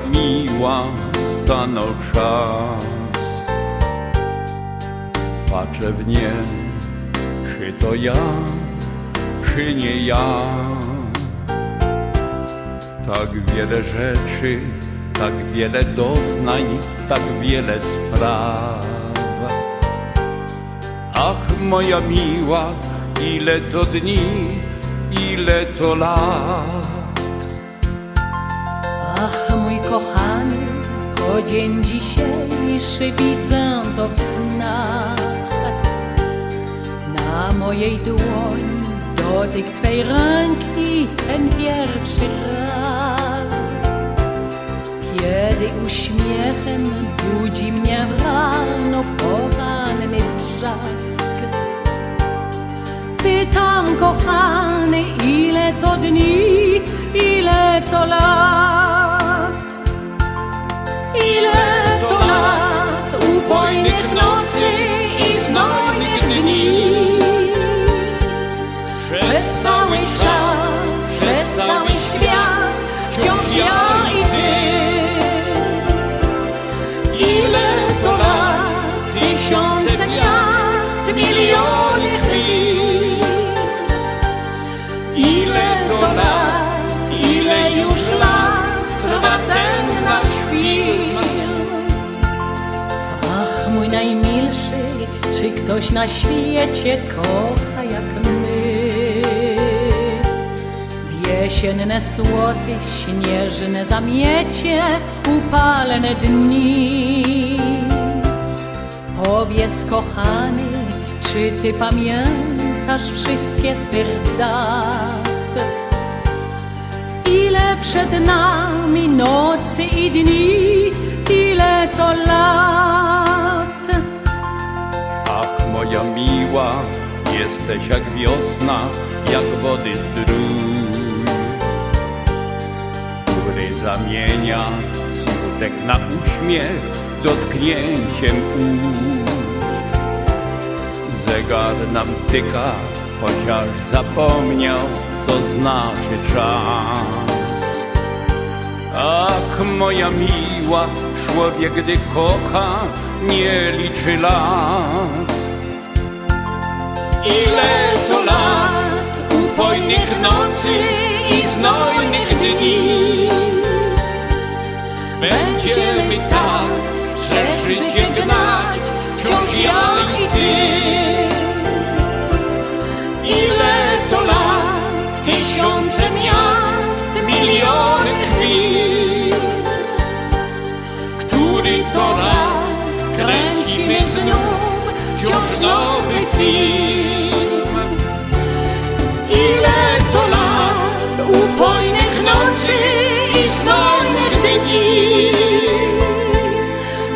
Miła, stanął czas. Patrzę w nie, czy to ja, czy nie ja. Tak wiele rzeczy, tak wiele doznań, tak wiele spraw. Ach, moja miła, ile to dni, ile to lat. Ach, dzień dzisiejszy widzę to w snach. Na mojej dłoni dotyk Twej ręki ten pierwszy raz. Kiedy uśmiechem budzi mnie rano poranny brzask. Pytam kochany, ile to dni, ile to lat. Ktoś na świecie kocha jak my? W jesienne słoty, śnieżne zamiecie, upalne dni. Powiedz kochany, czy ty pamiętasz wszystkie z tych dat? Ile przed nami nocy i dni, ile to lat? Moja miła, jesteś jak wiosna, jak wody zdrój, który zamienia smutek na uśmiech dotknięciem ust. Zegar nam tyka, chociaż zapomniał, co znaczy czas. Ach, moja miła, człowiek gdy kocha, nie liczy lat. Ile to lat upojnych nocy i znojnych dni? Będziemy tak przez życie gnać Wciąż ja i ty. Ile to lat, tysiące miast, miliony chwil? Który to raz kręcimy znów wciąż nowy film. Ile to lat upojnych nocy i znojnych dni.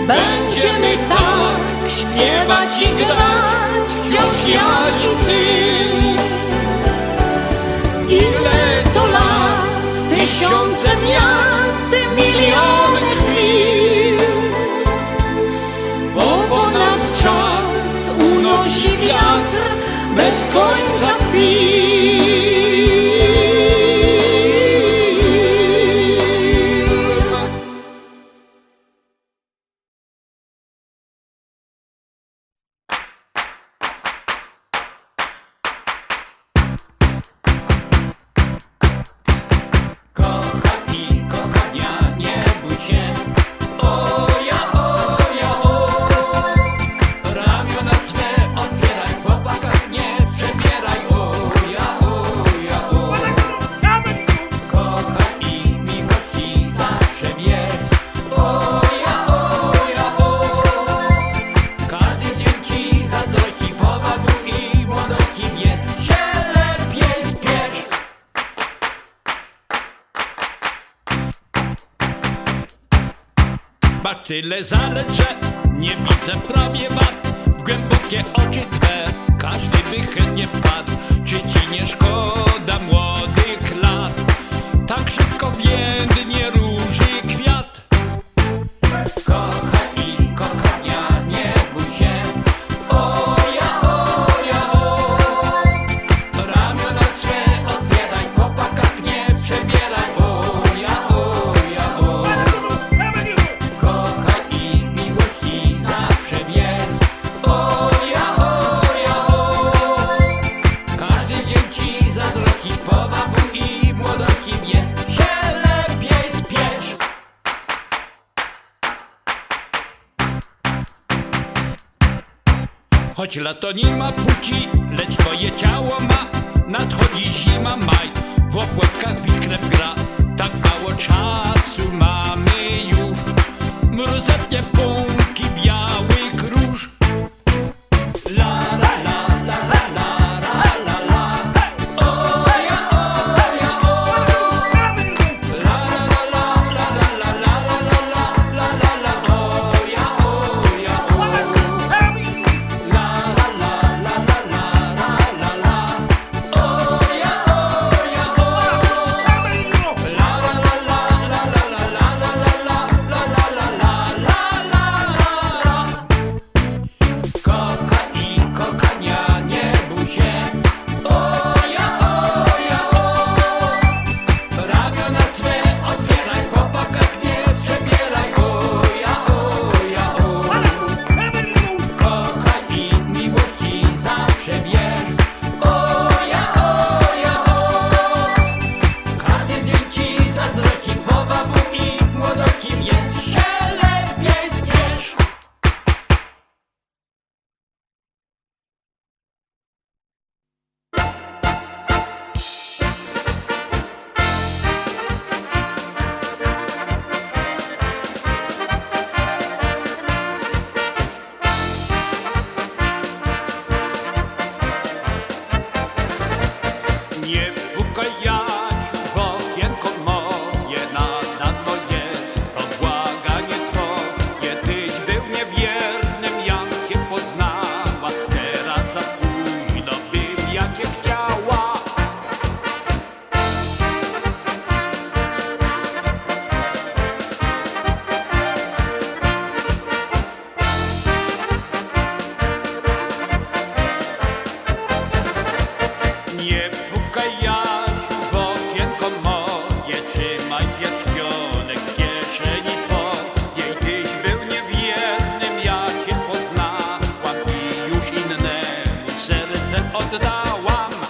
Będziemy tak śpiewać i grać tyle zalet, że nie widzę prawie wad. Głębokie oczy twe, każdy by chętnie wpadł. Czy ci nie szkoda młodych Choć lato nie ma płci, lecz twoje ciało ma. Nadchodzi zima, maj, w opłatkach wichrem gra. Tak mało czasu mamy już. Mrozem nie out the one.